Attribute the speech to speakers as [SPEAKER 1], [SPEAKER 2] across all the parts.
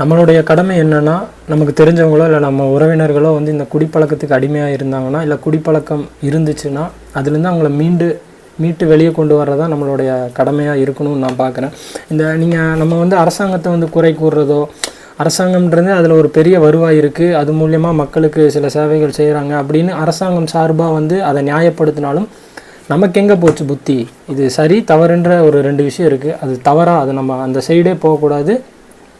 [SPEAKER 1] நம்மளுடைய கடமை என்னென்னா நமக்கு தெரிஞ்சவங்களோ இல்லை நம்ம உறவினர்களோ வந்து இந்த குடிப்பழக்கத்துக்கு அடிமையாக இருந்தாங்கன்னா இல்லை குடிப்பழக்கம் இருந்துச்சுன்னா அதுலேருந்து அவங்கள மீண்டு மீட்டு வெளியே கொண்டு வர்றதா நம்மளுடைய கடமையாக இருக்கணும்னு நான் பார்க்குறேன் இந்த நீங்கள் நம்ம வந்து அரசாங்கத்தை வந்து குறை கூறுறதோ அரசாங்கம்ன்றது அதில் ஒரு பெரிய வருவாய் இருக்குது அது மூலியமாக மக்களுக்கு சில சேவைகள் செய்கிறாங்க அப்படின்னு அரசாங்கம் சார்பாக வந்து அதை நியாயப்படுத்தினாலும் நமக்கு எங்கே போச்சு புத்தி? இது சரி தவறுன்ற ஒரு ரெண்டு விஷயம் இருக்குது அது தவறாக அது நம்ம அந்த சைடே போகக்கூடாது.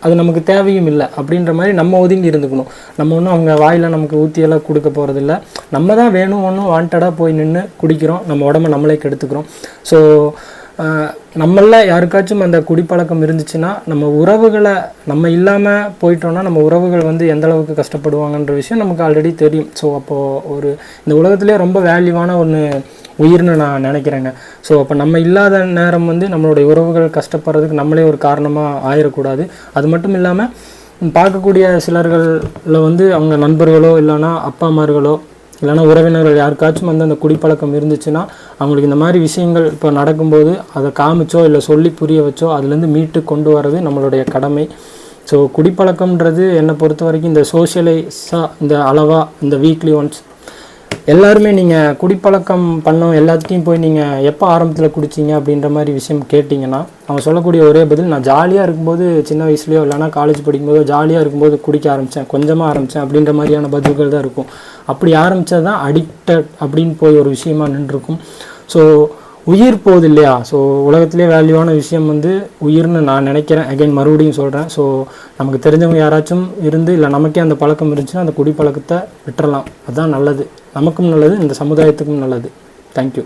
[SPEAKER 1] அது நமக்கு தேவையும் இல்லை அப்படின்ற மாதிரி நம்ம ஒதுங்கி இருந்துக்கணும். நம்ம ஒன்றும் அவங்க வாயில் நமக்கு ஊற்றியெல்லாம் கொடுக்க போகிறதில்ல நம்ம தான் வேணும் ஒன்றும் வாண்டடாக போய் நின்று குடிக்கிறோம். நம்ம உடம்ப நம்மளே கெடுத்துக்கிறோம். ஸோ நம்மள யாருக்காச்சும் அந்த குடிப்பழக்கம் இருந்துச்சுன்னா நம்ம உறவுகளை நம்ம இல்லாமல் போயிட்டோம்னா நம்ம உறவுகள் வந்து எந்த அளவுக்கு கஷ்டப்படுவாங்கன்ற விஷயம் நமக்கு ஆல்ரெடி தெரியும். ஸோ அப்போது ஒரு இந்த உலகத்துலேயே ரொம்ப வேல்யூவான ஒன்று உயிர்னு நான் நினைக்கிறேங்க. ஸோ அப்போ நம்ம இல்லாத நேரம் வந்து நம்மளுடைய உறவுகள் கஷ்டப்படுறதுக்கு நம்மளே ஒரு காரணமாக ஆயிடக்கூடாது அது மட்டும் இல்லாமல் பார்க்கக்கூடிய சிலர்களில் வந்து அவங்க நண்பர்களோ இல்லைன்னா அப்பா அம்மார்களோ இல்லைன்னா உறவினர்கள் யாருக்காச்சும் வந்து அந்த குடிப்பழக்கம் இருந்துச்சுன்னா அவங்களுக்கு இந்த மாதிரி விஷயங்கள் இப்போ நடக்கும்போது அதை காமிச்சோ இல்லை சொல்லி புரிய வச்சோ அதுலேருந்து மீட்டு கொண்டு வர்றது நம்மளுடைய கடமை. ஸோ குடிப்பழக்கம்ன்றது என்னை பொறுத்த வரைக்கும் இந்த சோஷியலைஸாக இந்த அளவாக இந்த வீக்லி ஒன்ஸ் எல்லாருமே நீங்கள் குடிப்பழக்கம் பண்ணோம் எல்லாத்துட்டையும் போய் நீங்கள் எப்போ ஆரம்பத்தில் குடிச்சீங்க அப்படின்ற மாதிரி விஷயம் கேட்டிங்கன்னா அவன் சொல்லக்கூடிய ஒரே பதில் நான் ஜாலியாக இருக்கும்போது சின்ன வயசுலையோ இல்லைனா காலேஜ் படிக்கும்போதோ ஜாலியாக இருக்கும்போது குடிக்க ஆரம்பித்தேன் கொஞ்சமாக ஆரம்பித்தேன் அப்படின்ற மாதிரியான பதில்கள் தான் இருக்கும். அப்படி ஆரம்பித்தது தான் அடிக்டட் அப்படின்னு போய் ஒரு விஷயமா நின்றுருக்கும். ஸோ உயிர் போகுது இல்லையா? ஸோ உலகத்திலே வேல்யூவான விஷயம் வந்து உயிர்னு நான் நினைக்கிறேன். அகைன் மறுபடியும் சொல்கிறேன் ஸோ நமக்கு தெரிஞ்சவங்க யாராச்சும் இருந்து இல்லை நமக்கே அந்த பழக்கம் இருந்துச்சுன்னா அந்த குடிப்பழக்கத்தை விட்டுறலாம். அதுதான் நல்லது. நமக்கும் நல்லது இந்த சமுதாயத்துக்கும் நல்லது. தேங்க்யூ